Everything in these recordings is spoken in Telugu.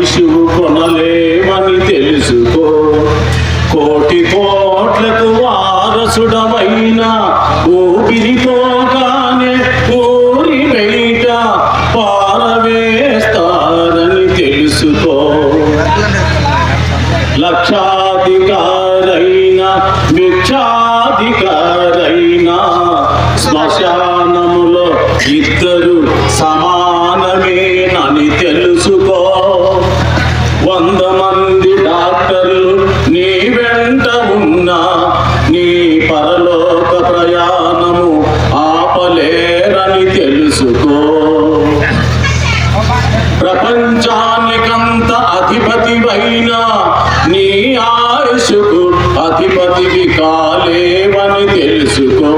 ఆయుషు కొనలేమని తెలుసుకో. కోటి కోట్లకు వారసుడమైన ఊపిరిపోగానే ఊరి బయట పారవేస్తారని తెలుసుకో. లక్షాధికారైన భిక్షాధికారైన శ్మశానములో ఇద్దరు సమా కొంతమంది మంది డాక్టర్లు నీ వెంట ఉన్నా నీ పరలోక ప్రయాణము ఆపలేరని తెలుసుకో. ప్రపంచానికంత అధిపతివైన నీ ఆయుషుకు అధిపతివి కాలేవని తెలుసుకో.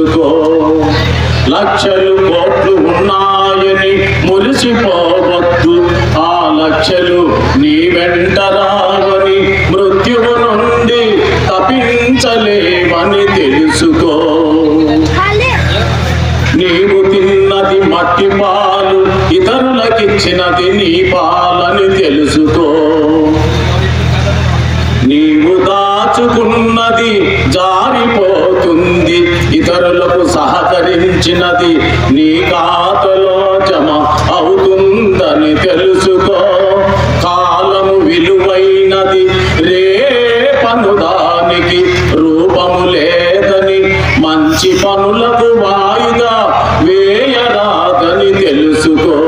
తెలుసుకో లక్షలు కోట్లు ఉన్నాయని మురిసిపోవద్దు. ఆ లక్షలు నీ వెంట రావని మృత్యువు నుండి తప్పించలేవని తెలుసుకో. నీవు తిన్నది మట్టి పాలు ఇతరులకిచ్చినది నీ పాలని తెలుసుకో. నీవు దాచుకున్నది జారిపో ఇతరులకు సహకరించినది నీ ఖాతాలో జమ అవుతుందని తెలుసుకో. కాలము విలువైనది రేపను దానికి రూపము లేదని మంచి పనులకు వాయిదా వేయరాదని తెలుసుకో.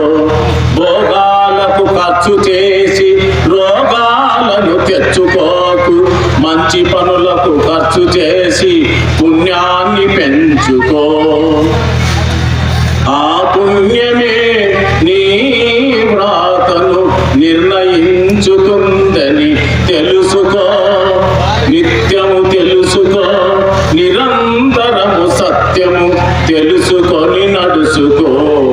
భోగాలకు ఖర్చు చేసి రోగాలను తెచ్చుకోకు. మంచి పనులకు ఖర్చు చేసి పుణ్యాన్ని పెంచుకో ఆ పుణ్యమే నీ వ్రాతను నిర్ణయించుతుందని తెలుసుకో. నిత్యము తెలుసుకో. నిరంతరము సత్యము తెలుసుకొని నడుచుకో.